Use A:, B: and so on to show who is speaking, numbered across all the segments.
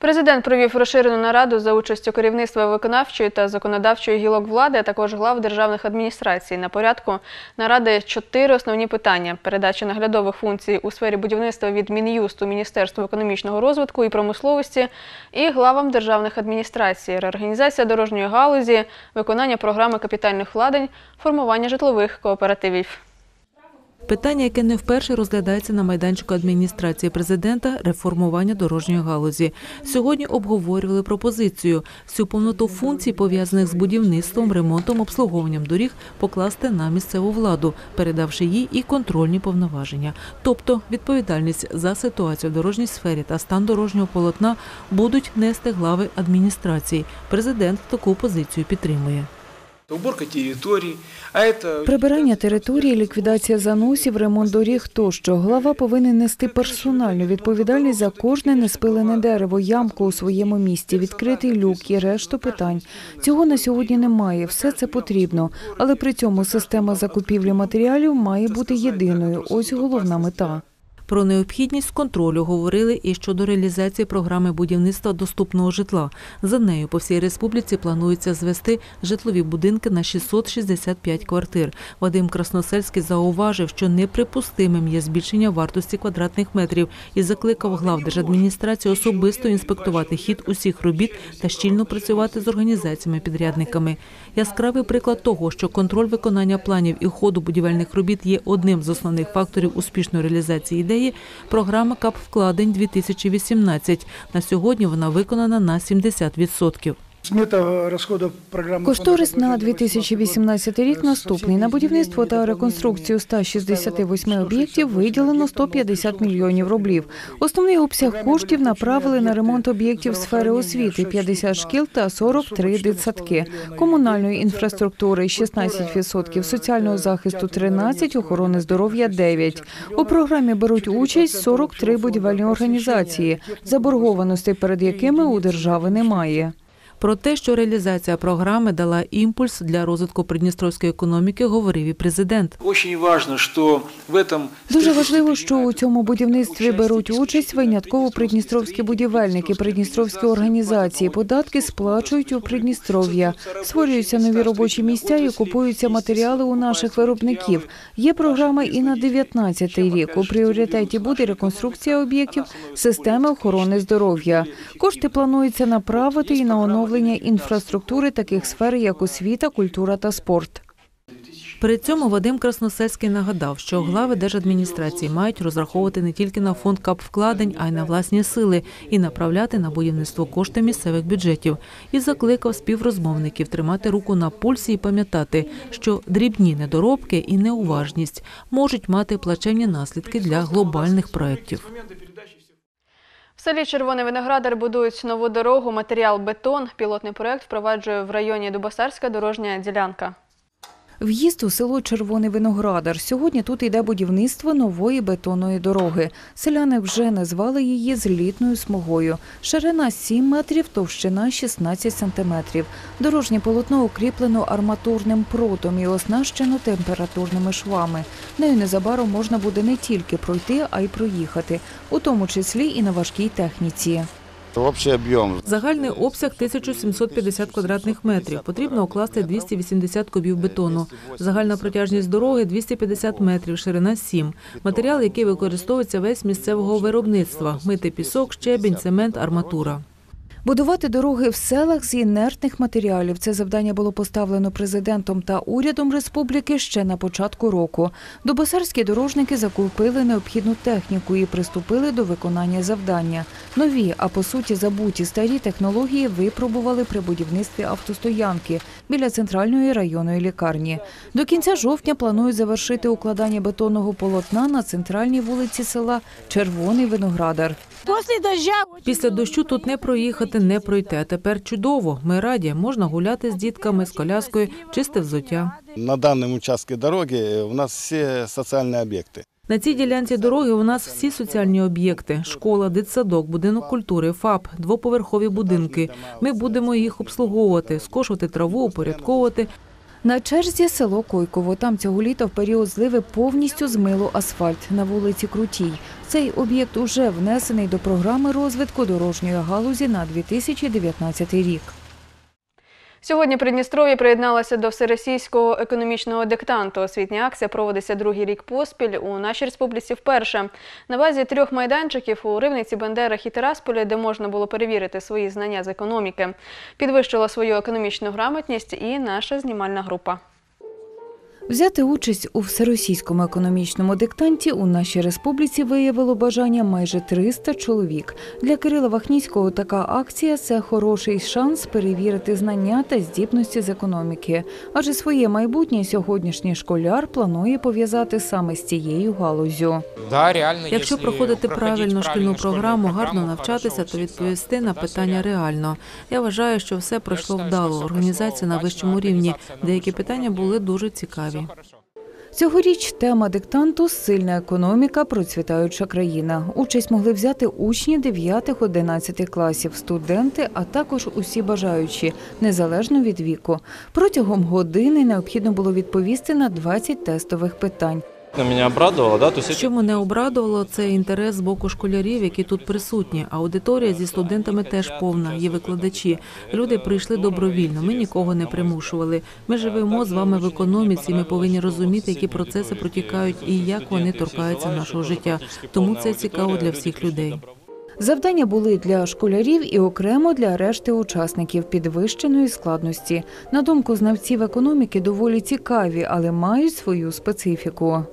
A: Президент провів розширену нараду за участю керівництва виконавчої та законодавчої гілок влади, а також глав державних адміністрацій. На порядку наради чотири основні питання: передача наглядових функцій у сфері будівництва від Мін'юсту Міністерству економічного розвитку і промисловості і главам державних адміністрацій, реорганізація дорожньої галузі, виконання програми капітальних вкладень, формування житлових кооперативів.
B: Питання, яке не вперше розглядається на майданчику адміністрації президента реформування дорожньої галузі. Сьогодні обговорювали пропозицію всю повноту функцій, пов'язаних з будівництвом, ремонтом, обслуговуванням доріг, покласти на місцеву владу, передавши їй і контрольні повноваження. Тобто відповідальність за ситуацію в дорожній сфері та стан дорожнього полотна будуть нести глави адміністрації. Президент таку позицію підтримує.
C: Уборка територій, а это
D: Прибирання території, ліквідація заносів, ремонт доріг тощо. Глава повинен нести персональну відповідальність за кожне неспилене дерево, ямку у своєму місті, відкритий люк і решту питань. Цього на сьогодні немає. Все це потрібно, але при цьому система закупівлі матеріалів має бути єдиною. Ось головна мета.
B: Про необхідність контролю говорили і щодо реалізації програми будівництва доступного житла. За нею по всій республіці планується звести житлові будинки на 665 квартир. Вадим Красносельський зауважив, що неприпустимим є збільшення вартості квадратних метрів і закликав глав держадміністрації особисто інспектувати хід усіх робіт та щільно працювати з організаціями-підрядниками. Яскравий приклад того, що контроль виконання планів і ходу будівельних робіт є одним з основних факторів успішної реалізації ідеї. Програма КАП вкладень 2018. На сьогодні вона виконана на 70%.
D: Кошторис на 2018 рік наступний. На будівництво та реконструкцію 168 об'єктів виділено 150 мільйонів рублів. Основний обсяг коштів направили на ремонт об'єктів сфери освіти 50 шкіл та 43 дитсадки, комунальної інфраструктури 16%, соціального захисту 13, охорони здоров'я 9. У програмі беруть участь 43 будівельні організації, заборгованості перед якими у держави немає.
B: Про те, що реалізація програми дала імпульс для розвитку придністровської економіки, говорив і президент.
C: Очень важно, що в этом
D: Дуже важливо, що у цьому будівництві беруть участь винятково придністровські будівельники, придністровські організації. Податки сплачують у Придністров'я. Створюються нові робочі місця і купуються матеріали у наших виробників. Є програма і на 19 рік. У пріоритеті буде реконструкція об'єктів системи охорони здоров'я. Кошти планується направити і на оновлення інфраструктури таких сфер, як освіта, культура та спорт.
B: При цьому Вадим Красносельський нагадав, що глави держадміністрації мають розраховувати не тільки на фонд капвкладень, а й на власні сили і направляти на будівництво кошти місцевих бюджетів. І закликав співрозмовників тримати руку на пульсі і пам'ятати, що дрібні недоробки і неуважність можуть мати плачевні наслідки для глобальних проєктів.
A: В селі Червоний Виноградар будують нову дорогу, матеріал бетон. Пілотний проект впроваджує в районі Дубосарська дорожня ділянка.
D: В'їзд у село Червоний Виноградар. Сьогодні тут йде будівництво нової бетонної дороги. Селяни вже назвали її злітною смугою. Ширина 7 метрів, товщина 16 сантиметрів. Дорожнє полотно укріплено арматурним прутом і оснащено температурними швами. Нею незабаром можна буде не тільки пройти, а й проїхати, у тому числі і на важкій техніці.
E: Общий об'єм
B: Загальний обсяг 1750 квадратних метрів. Потрібно укласти 280 кубів бетону. Загальна протяжність дороги 250 метрів, ширина 7. Матеріал, який використовується весь місцевого виробництва: мити пісок, щебінь, цемент, арматура.
D: Будувати дороги в селах з інертних матеріалів. Це завдання було поставлено президентом та урядом республіки ще на початку року. Добосарські дорожники закупили необхідну техніку і приступили до виконання завдання. Нові, а по суті забуті старі технології випробували при будівництві автостоянки біля центральної районної лікарні. До кінця жовтня планують завершити укладання бетонного полотна на центральній вулиці села Червоний Виноградар.
B: Після дощу тут не проїхати, не пройти. А тепер чудово. Ми раді. Можна гуляти з дітками, з коляскою, чисте взуття.
E: на данном участке дороги у нас все социальные объекты.
B: На цій ділянці дороги у нас всі соціальні об'єкти: школа, дитсадок, будинок культури, ФАП, двоповерхові будинки. Ми будемо їх обслуговувати, скошувати траву, упорядковувати.
D: На черзі село Койково. Там цього літа в період зливи повністю змило асфальт на вулиці Крутій. Цей об'єкт уже внесений до програми розвитку дорожньої галузі на 2019 рік.
A: Сьогодні Придністров'я приєдналося до всеросійського економічного диктанту. Освітня акція проводиться другий рік поспіль у нашій республіці вперше. На базі трьох майданчиків у Ривниці, Бендерах і Тирасполі, де можна було перевірити свої знання з економіки, підвищила свою економічну грамотність і наша знімальна група.
D: Взяти участь у всеросійському економічному диктанті у нашій республіці виявило бажання майже 300 чоловік. Для Кирила Вахніцького така акція це хороший шанс перевірити знання та здібності з економіки. Адже своє майбутнє сьогоднішній школяр планує пов'язати саме з цією галузю.
F: Да, реально,
B: Якщо проходити правильно шкільну програму, гарно навчатися, то відповісти на питання
F: реально.
B: реально. Я вважаю, що все пройшло вдало. Організація на вищому рівні. Деякі питання були дуже цікаві.
F: Хорошо.
D: Цьогоріч тема диктанту Сильна економіка, процвітаюча країна. Участь могли взяти учні 9-11 класів, студенти, а також усі бажаючі, незалежно від віку. Протягом години необхідно було відповісти на 20 тестових питань.
G: Меня обрадовало, да, то есть
B: Що мене обрадувало, це інтерес з боку школярів, які тут присутні. Аудиторія зі студентами теж повна. Є викладачі. Люди прийшли добровільно. Ми нікого не примушували. Ми живемо з вами в економіці. Ми повинні розуміти, які процеси протікають і як вони торкаються нашого життя. Тому це цікаво для всіх людей.
D: Завдання були для школярів і окремо для решти учасників підвищеної складності. На думку знавців економіки, доволі цікаві, але мають свою специфіку.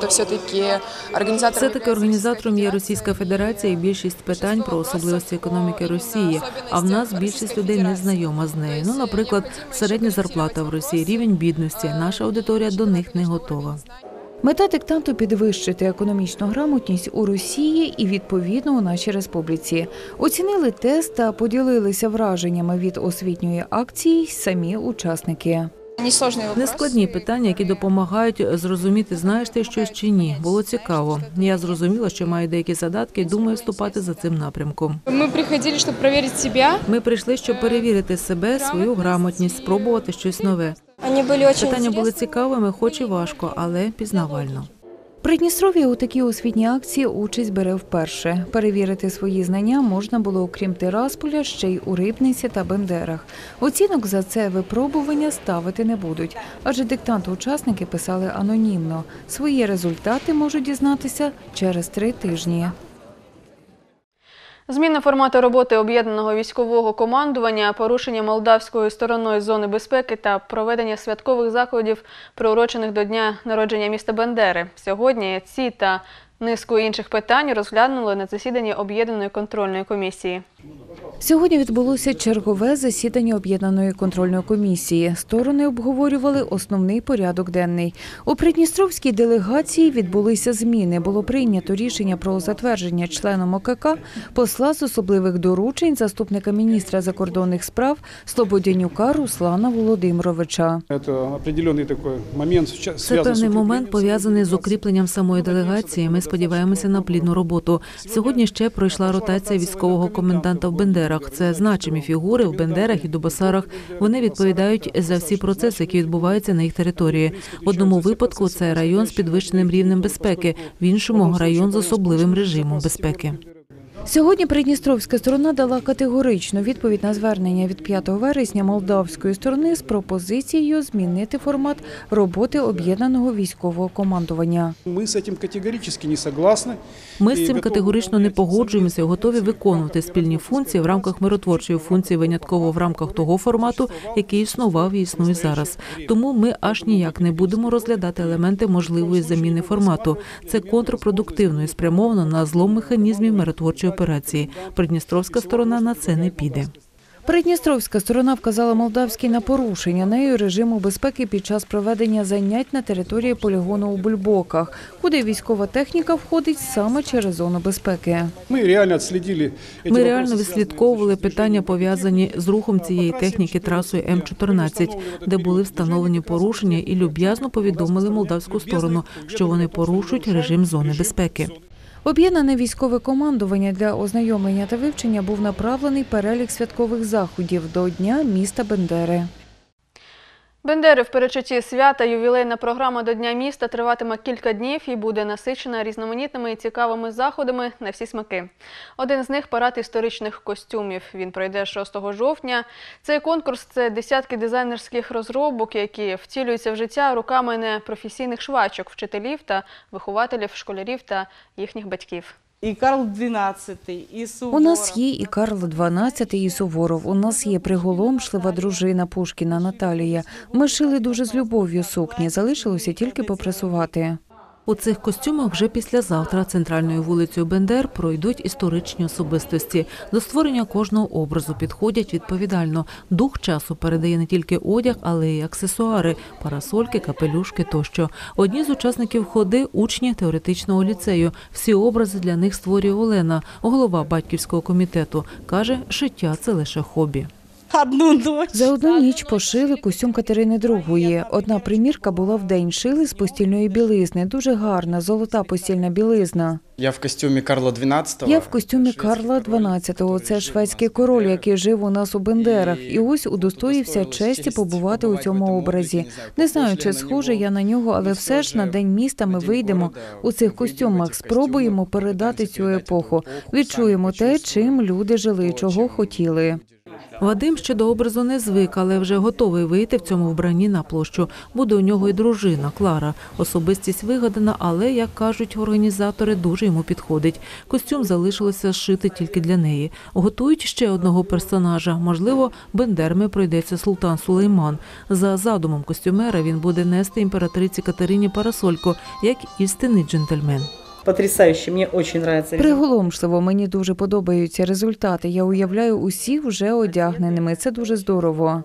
H: То все-таки организатором
B: Все таки організатором є Російська Федерація і більшість питань про особливості економіки Росії. А в нас більшість людей не знайома з нею. Ну, наприклад, середня зарплата в Росії, рівень бідності. Наша аудиторія до них не готова.
D: Мета диктанту підвищити економічну грамотність у Росії і відповідно у нашій республіці. Оцінили тест та поділилися враженнями від освітньої акції й самі учасники.
H: Несложный вопрос.
B: Нескладні питання, які допомагають зрозуміти, знаєш ти щось чи ні. Було цікаво. Я зрозуміла, що маю деякі задатки і думаю вступати за цим напрямком.
H: Мы приходили, чтобы проверить себя.
B: Ми прийшли, щоб перевірити себе, свою грамотність, спробувати щось нове.
I: Они были очень
B: Питання були
I: интересные.
B: цікавими, хоч і важко, але пізнавально.
D: Придністров'я у такій освітній акції участь бере вперше. Перевірити свої знання можна було, окрім Тирасполя, ще й у Рибниці та Бендерах. Оцінок за це випробування ставити не будуть, адже диктант учасники писали анонімно. Свої результати можуть дізнатися через три тижні.
A: Зміна формату роботи об'єднаного військового командування, порушення молдавською стороною зони безпеки та проведення святкових заходів, приурочених до дня народження міста Бендери. Сьогодні ці та низку інших питань розглянули на засіданні об'єднаної контрольної комісії.
D: Сьогодні відбулося чергове засідання об'єднаної контрольної комісії. Сторони обговорювали основний порядок денний. У Придністровській делегації відбулися зміни. Було прийнято рішення про затвердження членом ОКК посла з особливих доручень заступника міністра закордонних справ Слободянюка Руслана Володимировича.
J: Это определенный такой
B: Це певний момент пов'язаний з укріпленням самої делегації. Ми сподіваємося на плідну роботу. Сьогодні ще пройшла ротація військового коменданта в Бендерах. Це значимі фігури в Бендерах і Дубасарах. Вони відповідають за всі процеси, які відбуваються на їх території. В одному випадку це район з підвищеним рівнем безпеки, в іншому район з особливим режимом безпеки.
D: Сьогодні Придністровська сторона дала категоричну відповідь на звернення від 5 вересня молдавської сторони з пропозицією змінити формат роботи об'єднаного військового командування.
J: Мы с этим категорически не согласны.
B: Ми з цим категорично не погоджуємося, і готові виконувати спільні функції в рамках миротворчої функції, винятково в рамках того формату, який існував і існує зараз. Тому ми аж ніяк не будемо розглядати елементи можливої заміни формату. Це контрпродуктивно і спрямовано на злом механізмів миротворчої операції. Придністровська сторона на це не піде.
D: Придністровська сторона вказала Молдавській на порушення нею режиму безпеки під час проведення занять на території полігону у Бульбоках, куди військова техніка входить саме через зону безпеки.
J: Мы реально отследили эти
B: Ми
J: вопросы,
B: реально
J: связанные
B: відслідковували
J: с
B: питання, пов'язані з рухом цієї техніки трасою М14, де були встановлені порушення, і люб'язно повідомили молдавську сторону, що вони порушують режим зони безпеки.
D: Об'єднане військове командування для ознайомлення та вивчення був направлений перелік святкових заходів до Дня міста Бендери.
A: Бендери в перечутті свята ювілейна програма до Дня міста триватиме кілька днів і буде насичена різноманітними і цікавими заходами на всі смаки. Один з них парад історичних костюмів. Він пройде 6 жовтня. Цей конкурс це десятки дизайнерських розробок, які втілюються в життя руками непрофесійних швачок, вчителів та вихователів, школярів та їхніх батьків.
F: И Карл XII, і Суворов.
D: У нас є і Карл XII, і Суворов. У нас є приголомшлива дружина Пушкіна Наталія. Ми шили дуже з любов'ю сукні. Залишилося тільки попрасувати.
B: У цих костюмах вже післязавтра центральною вулицею Бендер пройдуть історичні особистості. До створення кожного образу підходять відповідально. Дух часу передає не тільки одяг, але й аксесуари, парасольки, капелюшки тощо. Одні з учасників ходи учні теоретичного ліцею. Всі образи для них створює Олена, голова батьківського комітету. каже, шиття це лише хобі.
F: Одну ночь.
D: За одну ніч пошили костюм Катерини II. Одна примірка була в день. Шили з постільної білизни. Дуже гарна, золота постільна білизна.
I: Я в костюме Карла XII.
D: Я в костюмі Карла XII. Це шведський король, який жив у нас у Бендерах. І ось удостоївся честі побувати у цьому образі. Не знаю, чи схоже я на нього, але все ж на день міста ми вийдемо у цих костюмах. Спробуємо передати цю епоху. Відчуємо те, чим люди жили, чого хотіли.
B: Вадим ще до образу не звик, але вже готовий вийти в цьому вбранні на площу. Буде у нього і дружина Клара. Особистість вигадана, але, як кажуть організатори, дуже йому підходить. Костюм залишилося зшити тільки для неї. Готують ще одного персонажа. Можливо, бендерми пройдеться султан Сулейман. За задумом костюмера він буде нести імператриці Катерині парасольку, як істинний джентльмен.
F: Потрясающе, мне очень нравится.
D: Приголомшливо, мені дуже подобаються результати. Я уявляю усіх вже одягненими. Це дуже здорово.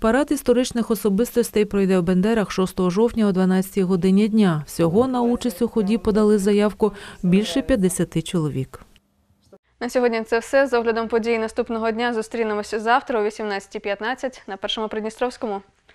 B: Парад історичних особистостей пройде в Бендерах 6 жовтня о 12 годині дня. Всього на участь у ході подали заявку більше 50 чоловік.
A: На сьогодні це все. З оглядом подій наступного дня зустрінемося завтра о 18.15 на першому Придністровському.